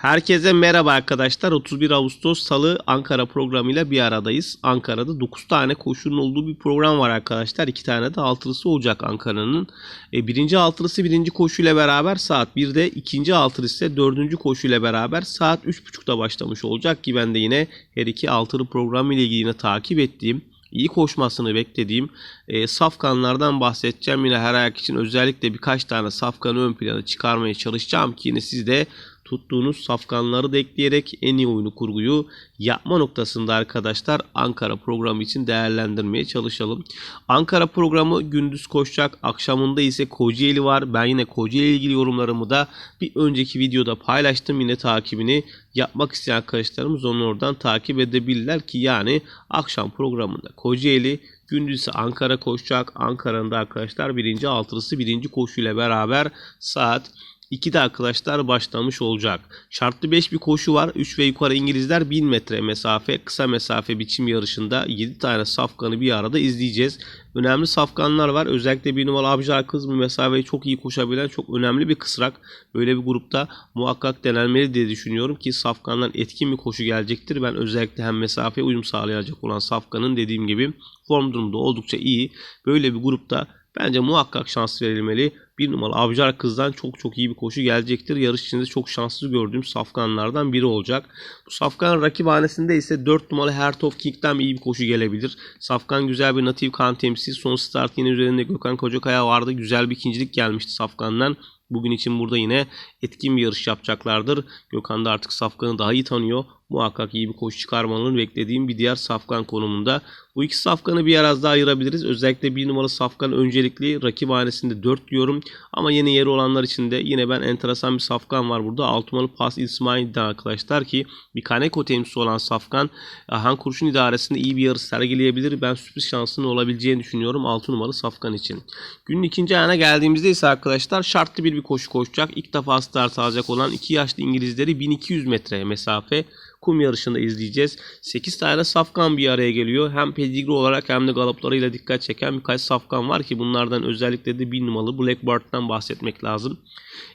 Herkese merhaba arkadaşlar. 31 Ağustos Salı Ankara programıyla bir aradayız. Ankara'da 9 tane koşunun olduğu bir program var arkadaşlar. 2 tane de altılısı olacak Ankara'nın. E, birinci altılısı birinci koşuyla beraber saat 1'de, ikinci altılısı ise dördüncü koşuyla beraber saat 3.30'da başlamış olacak ki ben de yine her iki altılı programı ile ilgili yine takip ettiğim iyi koşmasını beklediğim e, safkanlardan bahsedeceğim. Yine her ayak için özellikle birkaç tane safkanı ön plana çıkarmaya çalışacağım ki yine siz de tuttuğunuz safkanları da ekleyerek en iyi oyunu kurguyu yapma noktasında arkadaşlar Ankara programı için değerlendirmeye çalışalım. Ankara programı gündüz koşacak. Akşamında ise Kocaeli var. Ben yine Kocaeli ilgili yorumlarımı da bir önceki videoda paylaştım. Yine takibini yapmak isteyen arkadaşlarımız onu oradan takip edebilirler ki yani akşam programında Kocaeli Gündüz ise Ankara koşacak. Ankara'nın da arkadaşlar birinci altılısı birinci koşuyla beraber saat 2'de arkadaşlar başlamış olacak. Şartlı 5 bir koşu var. 3 ve yukarı İngilizler 1000 metre mesafe, kısa mesafe biçim yarışında 7 tane safkanı bir arada izleyeceğiz. Önemli safkanlar var. Özellikle bir numaralı Abjar kız bu mesafeyi çok iyi koşabilen çok önemli bir kısrak. Böyle bir grupta muhakkak denenmeli diye düşünüyorum ki safkandan etkin bir koşu gelecektir. Ben özellikle hem mesafeye uyum sağlayacak olan safkanın dediğim gibi form durumda oldukça iyi. Böyle bir grupta bence muhakkak şans verilmeli bir numaralı Avcar Kız'dan çok çok iyi bir koşu gelecektir. Yarış içinde çok şanslı gördüğüm safkanlardan biri olacak. Bu safkan rakiphanesinde ise 4 numaralı Heart of King'den iyi bir koşu gelebilir. Safkan güzel bir natif kan temsil. Son start yine üzerinde Gökhan Kocakaya vardı. Güzel bir ikincilik gelmişti Safkan'dan. Bugün için burada yine etkin bir yarış yapacaklardır. Gökhan da artık Safkan'ı daha iyi tanıyor. Muhakkak iyi bir koşu çıkarmalarını beklediğim bir diğer Safkan konumunda. Bu iki Safkan'ı bir biraz daha ayırabiliriz. Özellikle bir numaralı Safkan öncelikli rakip hanesinde 4 diyorum. Ama yeni yeri olanlar için de yine ben enteresan bir Safkan var burada. 6 numaralı Pas İsmail'den arkadaşlar ki bir Kaneko temsilcisi olan Safkan Han Kurşun idaresinde iyi bir yarış sergileyebilir. Ben sürpriz şansının olabileceğini düşünüyorum 6 numaralı Safkan için. Günün ikinci ayağına geldiğimizde ise arkadaşlar şartlı bir bir koşu koşacak. İlk defa start alacak olan iki yaşlı İngilizleri 1200 metre mesafe kum yarışında izleyeceğiz. 8 tane safkan bir araya geliyor. Hem pedigri olarak hem de galoplarıyla dikkat çeken birkaç safkan var ki bunlardan özellikle de bir numaralı Blackbird'dan bahsetmek lazım.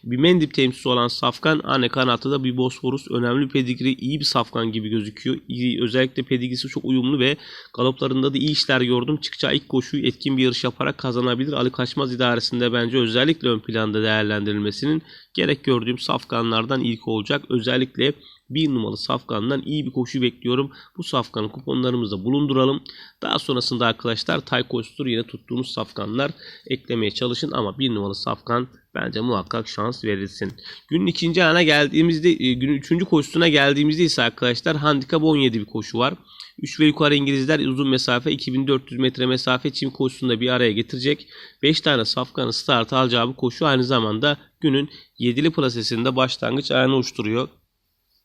Bir Mendip temsilcisi olan safkan anne kanatı da bir Bosforus önemli pedigri iyi bir safkan gibi gözüküyor. Özellikle pedigrisi çok uyumlu ve galoplarında da iyi işler gördüm. Çıkacağı ilk koşuyu etkin bir yarış yaparak kazanabilir. Ali Kaçmaz idaresinde bence özellikle ön planda değerlendirilmesinin gerek gördüğüm safkanlardan ilk olacak. Özellikle bir numaralı safkandan iyi bir koşu bekliyorum. Bu safkanı kuponlarımızda bulunduralım. Daha sonrasında arkadaşlar Taykostur yine tuttuğunuz safkanlar eklemeye çalışın ama bir numaralı safkan bence muhakkak şans verilsin. Günün ikinci ana geldiğimizde e, günün üçüncü koşusuna geldiğimizde ise arkadaşlar handikap 17 bir koşu var. 3 ve yukarı İngilizler uzun mesafe 2400 metre mesafe çim koşusunda bir araya getirecek. 5 tane safkanı start alacağı bu koşu aynı zamanda günün 7'li plasesinde başlangıç ayağını oluşturuyor.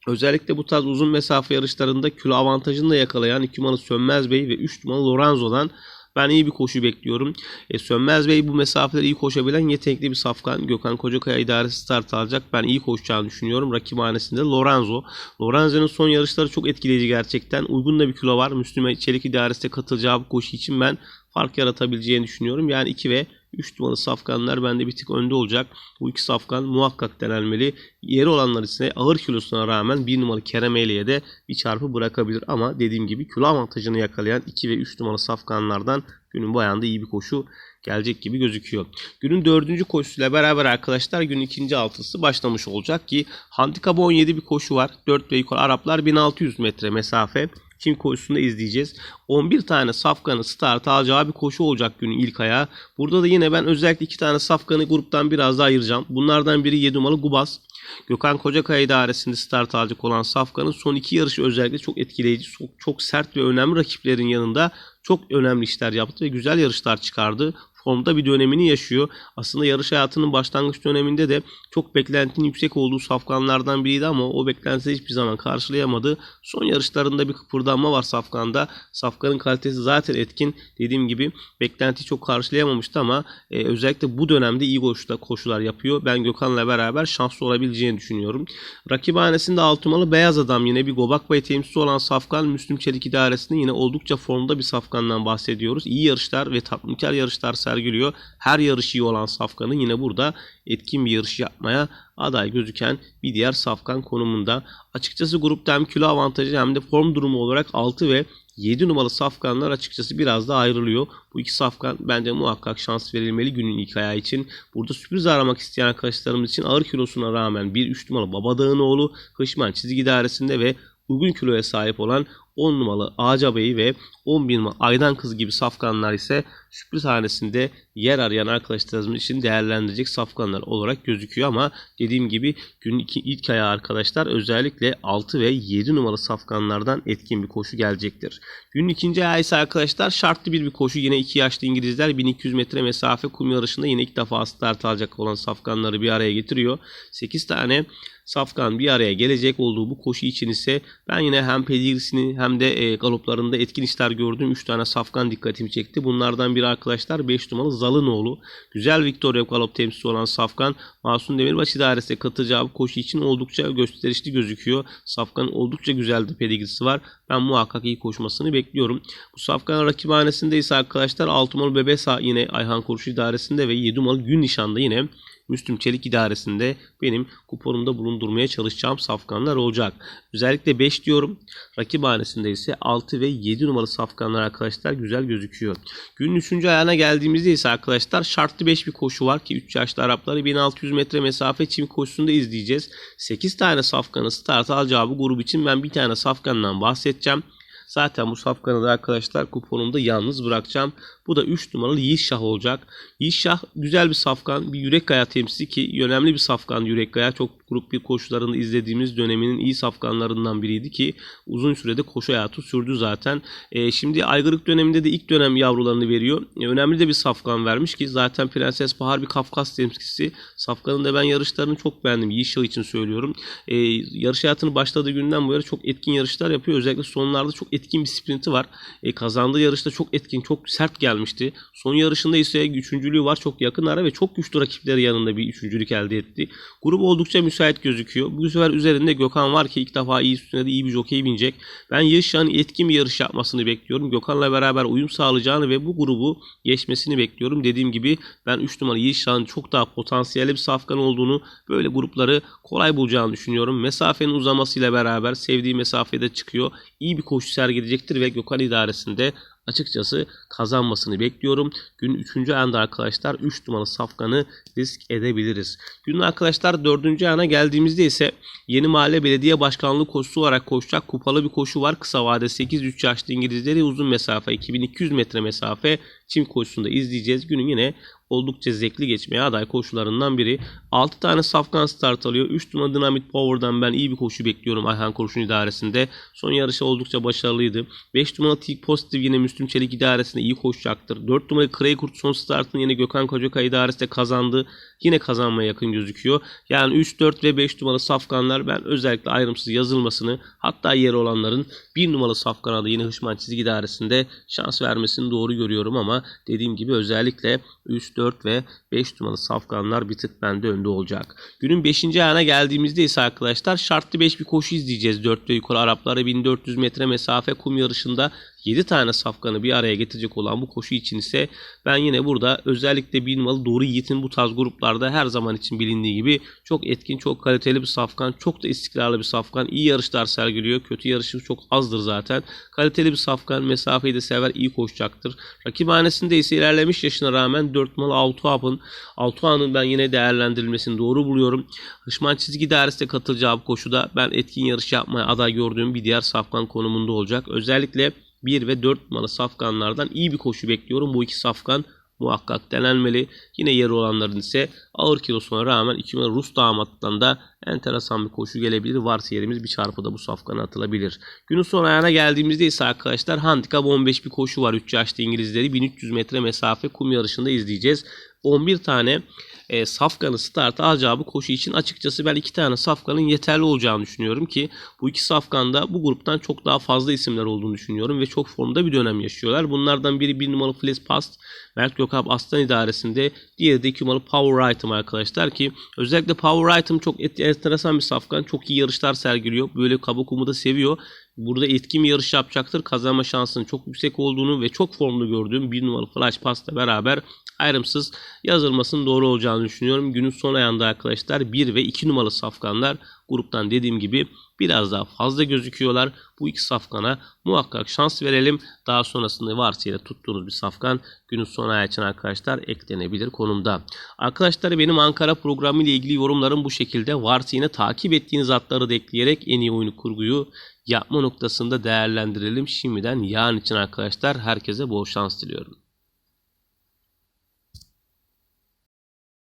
Özellikle bu tarz uzun mesafe yarışlarında kilo avantajını da yakalayan 2 numaralı Sönmez Bey ve 3 numaralı Lorenzo'dan ben iyi bir koşu bekliyorum. E, Sönmez Bey bu mesafeleri iyi koşabilen yetenekli bir safkan. Gökhan Kocakaya idaresi start alacak. Ben iyi koşacağını düşünüyorum. Rakibhanesinde Lorenzo. Lorenzo'nun son yarışları çok etkileyici gerçekten. Uygun da bir kilo var. Müslüme Çelik idaresi katılacağı bu koşu için ben fark yaratabileceğini düşünüyorum. Yani 2 ve 3 numaralı safkanlar bende bir tık önde olacak. Bu iki safkan muhakkak denenmeli. Yeri olanlar ise ağır kilosuna rağmen 1 numaralı Kerem Eyli'ye de bir çarpı bırakabilir. Ama dediğim gibi kilo avantajını yakalayan 2 ve 3 numaralı safkanlardan günün bu ayağında iyi bir koşu gelecek gibi gözüküyor. Günün dördüncü koşusuyla beraber arkadaşlar günün ikinci altısı başlamış olacak ki handikap 17 bir koşu var. 4 ve yukarı Araplar 1600 metre mesafe. Çim koşusunda izleyeceğiz. 11 tane safkanı start alacağı bir koşu olacak günün ilk ayağı. Burada da yine ben özellikle iki tane safkanı gruptan biraz daha ayıracağım. Bunlardan biri 7 numaralı Gubas. Gökhan Kocakaya idaresinde start alacak olan Safkan'ın son iki yarışı özellikle çok etkileyici, çok, çok sert ve önemli rakiplerin yanında çok önemli işler yaptı ve güzel yarışlar çıkardı formda bir dönemini yaşıyor. Aslında yarış hayatının başlangıç döneminde de çok beklentinin yüksek olduğu safkanlardan biriydi ama o beklentileri hiçbir zaman karşılayamadı. Son yarışlarında bir kıpırdanma var safkanda. Safkanın kalitesi zaten etkin. Dediğim gibi beklentiyi çok karşılayamamıştı ama e, özellikle bu dönemde iyi koşular, koşular yapıyor. Ben Gökhan'la beraber şanslı olabileceğini düşünüyorum. Rakibhanesinde Altımalı Beyaz Adam yine bir Gobak Bey temsilcisi olan Safkan Müslüm Çelik idaresinde yine oldukça formda bir Safkan'dan bahsediyoruz. İyi yarışlar ve tatminkar yarışlar sergiliyor. Her yarışı iyi olan Safkan'ın yine burada etkin bir yarış yapmaya aday gözüken bir diğer Safkan konumunda. Açıkçası grupta hem kilo avantajı hem de form durumu olarak 6 ve 7 numaralı safkanlar açıkçası biraz da ayrılıyor. Bu iki safkan bence muhakkak şans verilmeli günün ilk ayağı için. Burada sürpriz aramak isteyen arkadaşlarımız için ağır kilosuna rağmen 1-3 numaralı Babadağ'ın oğlu Hışman çizgi dairesinde ve uygun kiloya sahip olan 10 numaralı Ağaca Bey ve 11 numaralı Aydan Kız gibi safkanlar ise sürpriz hanesinde yer arayan arkadaşlarımız için değerlendirecek safkanlar olarak gözüküyor ama dediğim gibi günün iki, ilk ayağı arkadaşlar özellikle 6 ve 7 numaralı safkanlardan etkin bir koşu gelecektir. Günün ikinci ayağı ise arkadaşlar şartlı bir bir koşu yine 2 yaşlı İngilizler 1200 metre mesafe kum yarışında yine ilk defa start alacak olan safkanları bir araya getiriyor. 8 tane Safkan bir araya gelecek olduğu bu koşu için ise ben yine hem pedigrisini hem de e, galoplarında etkin işler gördüğüm 3 tane Safkan dikkatimi çekti. Bunlardan biri arkadaşlar 5 numaralı Zalınoğlu. Güzel Victoria galop temsilcisi olan Safkan Masum Demirbaş idaresine katılacağı bu koşu için oldukça gösterişli gözüküyor. Safkan'ın oldukça güzel bir pedigrisi var. Ben muhakkak iyi koşmasını bekliyorum. Bu Safkan rakibhanesinde ise arkadaşlar 6 numaralı Bebesa yine Ayhan Koruş idaresinde ve 7 numaralı Gün Nişan'da yine Müslüm Çelik idaresinde benim kuponumda bulundurmaya çalışacağım safkanlar olacak. Özellikle 5 diyorum. Rakip hanesinde ise 6 ve 7 numaralı safkanlar arkadaşlar güzel gözüküyor. Günün 3. ayağına geldiğimizde ise arkadaşlar şartlı 5 bir koşu var ki 3 yaşlı Arapları 1600 metre mesafe çim koşusunda izleyeceğiz. 8 tane safkanı start alacağı bu grup için ben bir tane safkandan bahsedeceğim. Zaten bu safkanı da arkadaşlar kuponumda yalnız bırakacağım. Bu da 3 numaralı Yiğişşah olacak. Yiğişşah güzel bir safkan. Bir yürek kaya temsilcisi ki önemli bir safkan yürek kaya. Çok grup bir koşularını izlediğimiz döneminin iyi safkanlarından biriydi ki uzun sürede koşu hayatı sürdü zaten. E, şimdi aygırık döneminde de ilk dönem yavrularını veriyor. E, önemli de bir safkan vermiş ki zaten Prenses Bahar bir Kafkas temsilcisi. Safkanın da ben yarışlarını çok beğendim. Yiğişşah için söylüyorum. E, yarış hayatını başladığı günden bu yana çok etkin yarışlar yapıyor. Özellikle sonlarda çok etkin bir sprinti var. E, kazandığı yarışta çok etkin, çok sert gelmişti. Son yarışında ise üçüncülüğü var. Çok yakın ara ve çok güçlü rakipleri yanında bir üçüncülük elde etti. Grup oldukça müsait gözüküyor. Bu sefer üzerinde Gökhan var ki ilk defa iyi üstüne de iyi bir jokey binecek. Ben Yaşar'ın etkin bir yarış yapmasını bekliyorum. Gökhan'la beraber uyum sağlayacağını ve bu grubu geçmesini bekliyorum. Dediğim gibi ben 3 numara Yaşar'ın çok daha potansiyelli bir safkan olduğunu böyle grupları kolay bulacağını düşünüyorum. Mesafenin uzamasıyla beraber sevdiği mesafede çıkıyor. İyi bir koşu sergileyecektir ve Gökhan idaresinde açıkçası kazanmasını bekliyorum. Gün 3. anda arkadaşlar 3 numaralı safkanı risk edebiliriz. Günün arkadaşlar 4. ana geldiğimizde ise Yeni Mahalle Belediye Başkanlığı koşusu olarak koşacak kupalı bir koşu var. Kısa vade 8-3 yaşlı İngilizleri uzun mesafe 2200 metre mesafe çim koşusunda izleyeceğiz. Günün yine oldukça zevkli geçmeye aday koşularından biri. 6 tane safkan start alıyor. 3 numara Dynamit Power'dan ben iyi bir koşu bekliyorum Ayhan Koşun idaresinde. Son yarışı oldukça başarılıydı. 5 numara Tik Positive yine Müslüm Çelik idaresinde iyi koşacaktır. 4 numara Kray Kurt son startını yine Gökhan Kocakay idaresinde kazandı. Yine kazanmaya yakın gözüküyor. Yani 3, 4 ve 5 numaralı safkanlar ben özellikle ayrımsız yazılmasını hatta yeri olanların 1 numaralı safkana da yine Hışman çizgi idaresinde şans vermesini doğru görüyorum ama dediğim gibi özellikle 3, 4 ve 5 numaralı safkanlar bir tık bende önde olacak. Günün 5. ayağına geldiğimizde ise arkadaşlar şartlı 5 bir koşu izleyeceğiz. 4 ve yukarı Araplara 1400 metre mesafe kum yarışında 7 tane safkanı bir araya getirecek olan bu koşu için ise ben yine burada özellikle bir numaralı Doğru Yiğit'in bu tarz gruplarda her zaman için bilindiği gibi çok etkin, çok kaliteli bir safkan, çok da istikrarlı bir safkan, iyi yarışlar sergiliyor. Kötü yarışı çok azdır zaten. Kaliteli bir safkan, mesafeyi de sever, iyi koşacaktır. Rakibhanesinde ise ilerlemiş yaşına rağmen 4 numaralı Altuap'ın Altuap'ın ben yine değerlendirilmesini doğru buluyorum. Hışman çizgi dairesinde katılacağı bu koşuda ben etkin yarış yapmaya aday gördüğüm bir diğer safkan konumunda olacak. Özellikle 1 ve 4 numaralı safkanlardan iyi bir koşu bekliyorum. Bu iki safkan muhakkak denenmeli. Yine yarı olanların ise ağır kilosuna rağmen 2 numaralı Rus damattan da enteresan bir koşu gelebilir. Varsa yerimiz bir çarpıda bu safkana atılabilir. Günün son ayağına geldiğimizde ise arkadaşlar handikap 15 bir koşu var. 3 yaşlı İngilizleri 1300 metre mesafe kum yarışında izleyeceğiz. 11 tane e, Safkan'ı start bu koşu için açıkçası ben iki tane Safkan'ın yeterli olacağını düşünüyorum ki bu iki Safkan'da bu gruptan çok daha fazla isimler olduğunu düşünüyorum ve çok formda bir dönem yaşıyorlar. Bunlardan biri bir numaralı Flies Past, Mert Gökhan Aslan idaresinde, diğeri de iki numaralı Power Item arkadaşlar ki özellikle Power Item çok enteresan bir Safkan. Çok iyi yarışlar sergiliyor. Böyle kaba kumu da seviyor. Burada etkin bir yarış yapacaktır. Kazanma şansının çok yüksek olduğunu ve çok formlu gördüğüm bir numaralı Flash Pass'la beraber ayrımsız yazılmasının doğru olacağını düşünüyorum. Günün son ayağında arkadaşlar 1 ve 2 numaralı safkanlar gruptan dediğim gibi biraz daha fazla gözüküyorlar. Bu iki safkana muhakkak şans verelim. Daha sonrasında varsa tuttuğunuz bir safkan günün son ayağı için arkadaşlar eklenebilir konumda. Arkadaşlar benim Ankara programı ile ilgili yorumlarım bu şekilde. Varsa takip ettiğiniz atları da ekleyerek en iyi oyunu kurguyu yapma noktasında değerlendirelim. Şimdiden yarın için arkadaşlar herkese bol şans diliyorum.